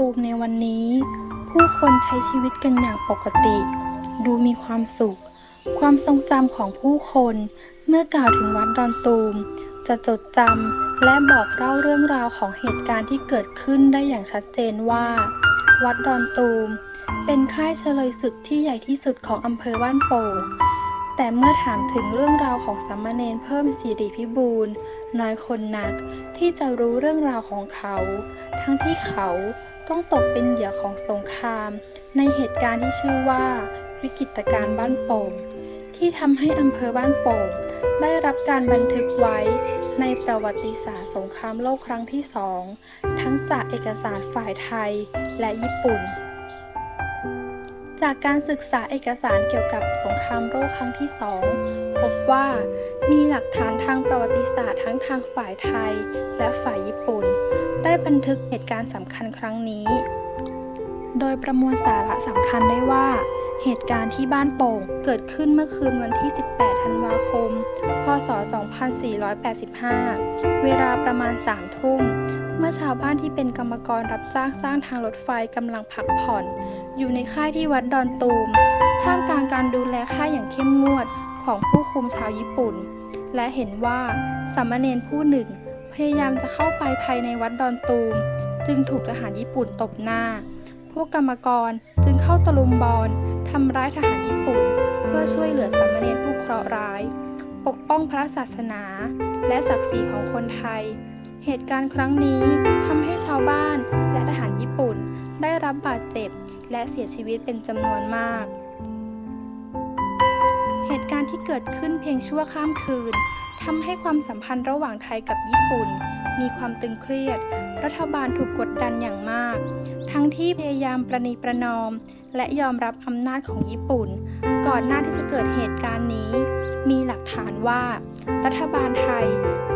ตูมในวันนี้ ผู้คนใช้ชีวิตกันอย่างปกติ ดูมีความสุข ความทรงจำของผู้คนเมื่อกล่าวถึงวัดดอนตูม จะจดจำและบอกเล่าเรื่องราวของเหตุการณ์ที่เกิดขึ้นได้อย่างชัดเจนว่า วัดดอนตูม เป็นค่ายเฉลยศึกที่ใหญ่ที่สุดของอำเภอบ้านโป่งแต่เมื่อถามถึงเรื่องราวของสามเณรเพิ่มสิริพิบูลน้อยคนนักที่จะรู้เรื่องราวของเขา ทั้งที่เขา ต้องตกเป็นเหยื่อของสงคราม ในเหตุการณ์ที่ชื่อว่า วิกฤตการณ์บ้านโป่ง ที่ทำให้อำเภอบ้านโป่ง ได้รับการบันทึกไว้ในประวัติศาสตร์สงครามโลกครั้งที่สองทั้งจากเอกสารฝ่ายไทยและญี่ปุ่น จากการศึกษาเอกสารเกี่ยวกับสงครามโลกครั้งที่สอง พบว่า มีหลักฐานทางประวัติศาสตร์ทั้งทางฝ่ายไทย และฝ่ายญี่ปุ่น ได้บันทึกเหตุการณ์สำคัญครั้งนี้ โดยประมวลสาระสำคัญได้ว่า เหตุการณ์ที่บ้านโป่งเกิดขึ้นเมื่อคืนวันที่ 18 ธันวาคม พศ 2485 เวลาประมาณ 3 ทุ่มเมื่อชาวบ้านที่เป็นกรรมกรรับจ้างสร้างทางรถไฟกำลังพักผ่อน อยู่ในค่ายที่วัดดอนตูม ท่ามกลางการดูแลค่ายอย่างเข้มงวด ของผู้คุมชาวญี่ปุ่น และเห็นว่าสามเณรผู้หนึ่ง พยายามจะเข้าไปภายในวัดดอนตูม จึงถูกทหารญี่ปุ่นตบหน้า พวกกรรมกรจึงเข้าตะลุมบอลทำร้ายทหารญี่ปุ่น เพื่อช่วยเหลือสามเณรผู้เคราะห์ร้าย ปกป้องพระศาสนา และศักดิ์ศรีของคนไทย เหตุการณ์ครั้งนี้ทำให้ชาวบ้านและทหารญี่ปุ่นได้รับบาดเจ็บและเสียชีวิตเป็นจำนวนมาก ตุการณ์ที่เกิดขึ้นเพียงชั่วข้ามคืนทำให้ความสัมพันธ์ระหว่างไทยกับญี่ปุ่น มีความตึงเครียด รัฐบาลถูกกดดันอย่างมาก ทั้งที่พยายามประนีประนอม และยอมรับอำนาจของญี่ปุ่น ก่อนหน้าที่จะเกิดเหตุการณ์นี้ มีหลักฐานว่า รัฐบาลไทย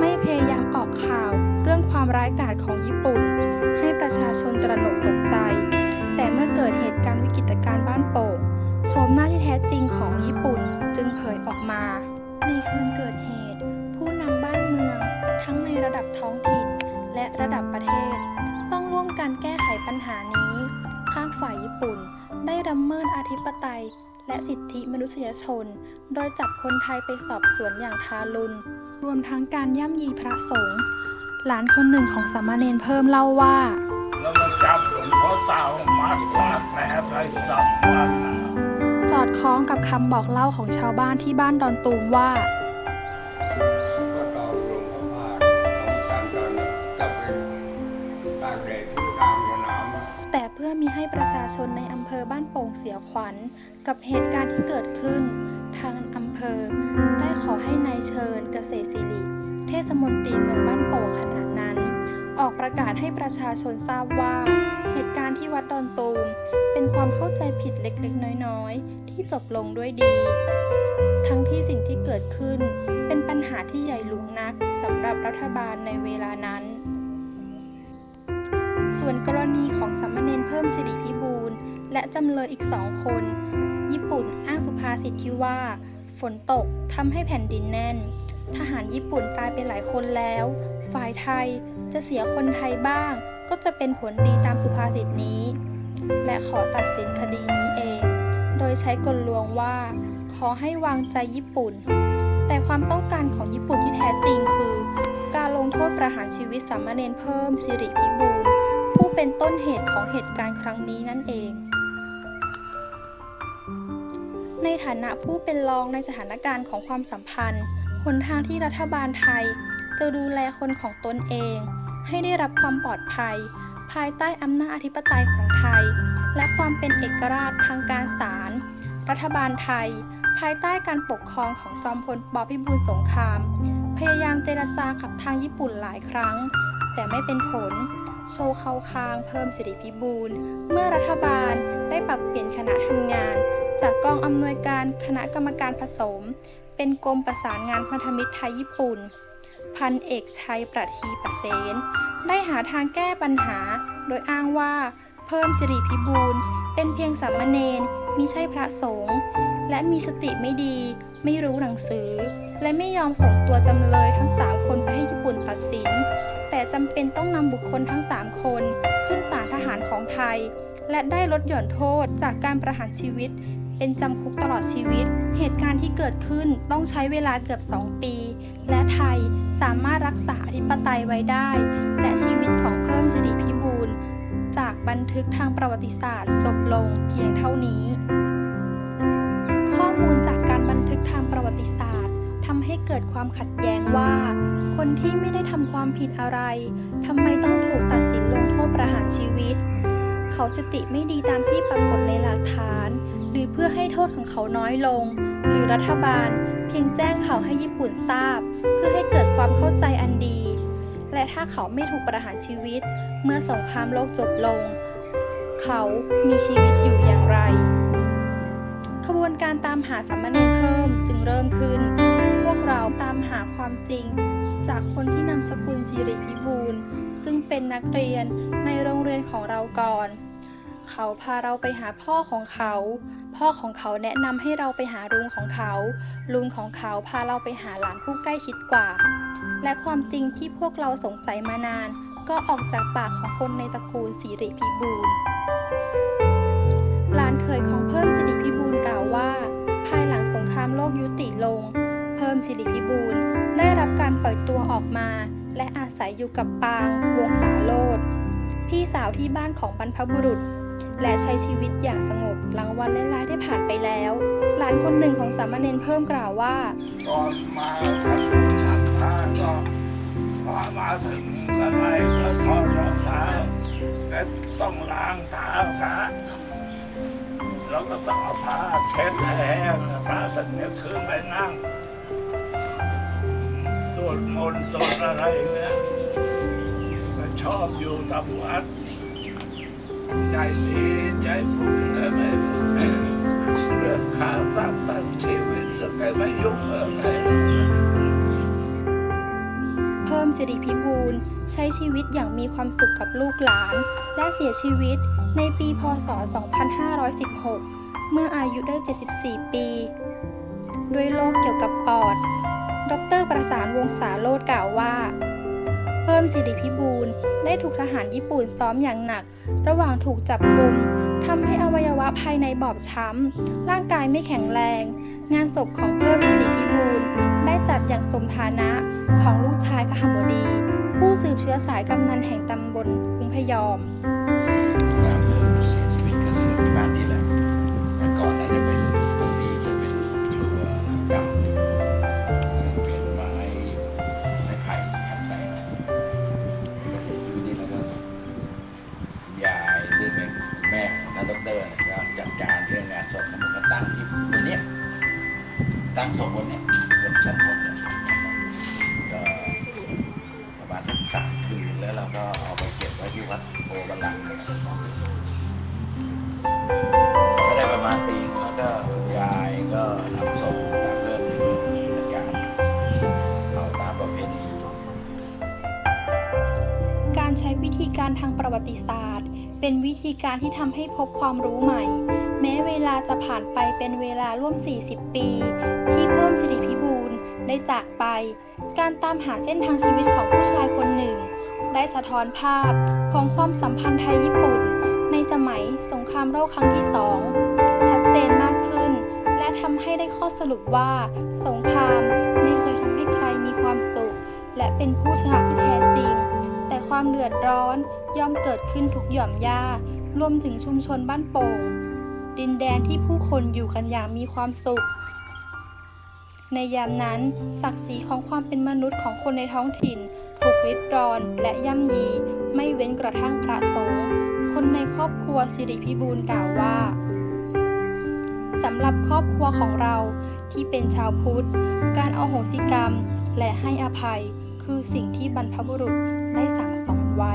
ไม่พยายามออกข่าวเรื่องความร้ายกาจของญี่ปุ่น ให้ประชาชนตระหนกตกใจ แต่เมื่อเกิดเหตุการณ์วิกฤตการณ์บ้านโป่ง โฉมหน้าที่แท้จริงของญี่ปุ่นจึงเผยออกมา ในคืนเกิดเหตุ ผู้นำบ้านเมืองทั้งในระดับท้องถิ่นและระดับประเทศ ต้องร่วมกันแก้ไขปัญหานี้ ข้างฝ่ายญี่ปุ่นได้ดำเมินอธิปไตย และสิทธิมนุษยชน โดยจับคนไทยไปสอบสวนอย่างทารุณ รวมทั้งการย่ำยีพระสงฆ์หลานคนหนึ่งของสามเณรเพิ่มเล่าว่าแล้วมาจับหลวงพ่อเต่ามัดปากแผลไปสองวันนะ อดคล้องกับคำบอกเล่าของชาวบ้านที่บ้านดอนตูมว่า ก็ตอนลงพ่อพาดน้องจันกันจับไปตากแดดที่กลางสนามแต่เพื่อมีให้ประชาชนในอำเภอบ้านโป่งเสียขวัญ กับเหตุการณ์ที่เกิดขึ้น ทางอำเภอ ได้ขอให้นายเชิญเกษตรศิริเทศมนตรีเมืองบ้านโป่งขณะนั้น ออกประกาศให้ประชาชนทราบว่า เหตุการณ์ที่วัดดอนตูม เป็นความเข้าใจผิดเล็กๆ น้อยๆ ที่จบลงด้วยดี ทั้งที่สิ่งที่เกิดขึ้นเป็นปัญหาที่ใหญ่หลวงนักสำหรับรัฐบาลในเวลานั้น ส่วนกรณีของสามเณรเพิ่มสิริพิบูลและจำเลยอีกสองคน ญี่ปุ่นอ้างสุภาษิตที่ว่า ฝนตกทำให้แผ่นดินแน่น ทหารญี่ปุ่นตายไปหลายคนแล้ว ฝ่ายไทยจะเสียคนไทยบ้าง ก็จะเป็นผลดีตามสุภาษิตนี้ และขอตัดสินคดีนี้เอง โดยใช้กลลวงว่า ขอให้วางใจญี่ปุ่น แต่ความต้องการของญี่ปุ่นที่แท้จริงคือ การลงโทษประหารชีวิตสามเณรเพิ่มสิริพิบูลผู้เป็นต้นเหตุของเหตุการณ์ครั้งนี้นั่นเองในฐานะผู้เป็นรองในสถานการณ์ของความสัมพันธ์ หนทางที่รัฐบาลไทย จะดูแลคนของตนเอง ให้ได้รับความปลอดภัย ภายใต้อำนาจอธิปไตยของไทย และความเป็นเอกราชทางการศาลรัฐบาลไทย ภายใต้การปกครองของจอมพลปพิบูลสงคราม พยายามเจรจากับทางญี่ปุ่นหลายครั้ง แต่ไม่เป็นผล โชว์เข้าคางเพิ่มสิริพิบูลเมื่อรัฐบาลได้ปรับเปลี่ยนคณะทำงาน จากกองอำนวยการคณะกรรมการผสม เป็นกรมประสานงานพันธมิตรไทยญี่ปุ่น พันเอกชัยประทีประเสนได้หาทางแก้ปัญหา โดยอ้างว่า เพิ่มสิริพิบูลเป็นเพียงสามเณรมิใช่พระสงฆ์และมีสติไม่ดี ไม่รู้หนังสือ และไม่ยอมส่งตัวจำเลยทั้ง3คนไปให้ญี่ปุ่นตัดสิน แต่จำเป็นต้องนำบุคคลทั้ง3คน ขึ้นศาลทหารของไทย และได้ลดหย่อนโทษจากการประหารชีวิต เป็นจำคุกตลอดชีวิต เหตุการณ์ที่เกิดขึ้นต้องใช้เวลาเกือบ 2 ปี และไทย สามารถรักษาอธิปไตยไว้ได้ และชีวิตของเพิ่มสิริพิบูลจากบันทึกทางประวัติศาสตร์จบลงเพียงเท่านี้ ข้อมูลจากการบันทึกทางประวัติศาสตร์ทำให้เกิดความขัดแย้งว่า คนที่ไม่ได้ทำความผิดอะไรทำไมต้องถูกตัดสินลงโทษประหารชีวิต เขาสติไม่ดีตามที่ปรากฏในหลักฐาน หรือเพื่อให้โทษของเขาน้อยลง หรือรัฐบาล เพียงแจ้งข่าวให้ญี่ปุ่นทราบ ความเข้าใจอันดี และถ้าเขาไม่ถูกประหารชีวิต เมื่อสงครามโลกจบลง เขามีชีวิตอยู่อย่างไร ขบวนการตามหาสามเณรเพิ่มจึงเริ่มขึ้น พวกเราตามหาความจริง จากคนที่นามสกุลสิริพิบูลซึ่งเป็นนักเรียนในโรงเรียนของเราก่อน เขาพาเราไปหาพ่อของเขา พ่อของเขาแนะนำให้เราไปหาลุงของเขา ลุงของเขาพาเราไปหาหลานผู้ใกล้ชิดกว่า และความจริงที่พวกเราสงสัยมานาน ก็ออกจากปากของคนในตระกูลสิริพิบูลหลานเคยของเพิ่มสิริพิบูลกล่าวว่า ภายหลังสงครามโลกยุติลง เพิ่มสิริพิบูลได้รับการปล่อยตัวออกมา และอาศัยอยู่กับปางวงศาโลดพี่สาวที่บ้านของบรรพบุรุษ และใช้ชีวิตอย่างสงบหลังวันร้ายๆได้ผ่านไปแล้ว หลานคนหนึ่งของสามเณรเพิ่มกล่าวว่าก่อนมาทำบุญทำทานก็พอมาถึงอะไรก็ถอดรองเท้าและต้องล้างเท้าพระแล้วก็ต้องเอาผ้าเช็ดให้แห้งพระถึงจะขึ้นไปนั่งสวดมนต์สวดอะไรเนี่ยชอบอยู่ตามวัด ใจดีใจบุญและไม่เรื่องขาสัตว์ตัดชีวิตแล้วก็ไม่ยุ่งอะไรเพิ่มสิริพิบูลใช้ชีวิตอย่างมีความสุขกับลูกหลาน และเสียชีวิตในปีพศ 2516 เมื่ออายุได้ 74 ปี ด้วยโรคเกี่ยวกับปอด ดรประสานวงศาโลดกล่าวว่า พิ่มสิริพิบูลได้ถูกทหารญี่ปุ่นซ้อมอย่างหนัก ระหว่างถูกจับกลุ่มทำให้อวัยวะภายในบอบช้ำ ร่างกายไม่แข็งแรง งานศพของเพิ่มสิริพิบูลได้จัดอย่างสมฐานะของลูกชายกหบดี ผู้สืบเชื้อสายกำนันแห่งตำบลคุ้งพยอม วัดโพบัลลังก์ก็ได้ประมาณปีแล้วก็คุณยายก็นำส่งตามเพิ่มในจัดการเอาตามประเพณีการใช้วิธีการทางประวัติศาสตร์ เป็นวิธีการที่ทำให้พบความรู้ใหม่ แม้เวลาจะผ่านไปเป็นเวลาร่วม 40 ปี ที่เพิ่มสิริพิบูลได้จากไป การตามหาเส้นทางชีวิตของผู้ชายคนหนึ่ง ได้สะท้อนภาพ ของความสัมพันธ์ไทยญี่ปุ่น ในสมัยสงครามโลกครั้งที่สองชัดเจนมากขึ้น และทำให้ได้ข้อสรุปว่า สงครามไม่เคยทำให้ใครมีความสุข และเป็นผู้ชนะที่แท้จริง แต่ความเดือดร้อนย่อมเกิดขึ้นทุกหย่อมหญ้ารวมถึงชุมชนบ้านโป่ง ดินแดนที่ผู้คนอยู่กันอย่างมีความสุข ในยามนั้น ศักดิ์ศรีของความเป็นมนุษย์ของคนในท้องถิ่น ถูกริดรอนและย่ำยี ไม่เว้นกระทั่งพระสงฆ์คนในครอบครัวสิริพิบูลกล่าวว่าสำหรับครอบครัวของเราที่เป็นชาวพุทธ การเอาโหสิกรรมและให้อภัยคือสิ่งที่บรรพบุรุษได้สั่งสอนไว้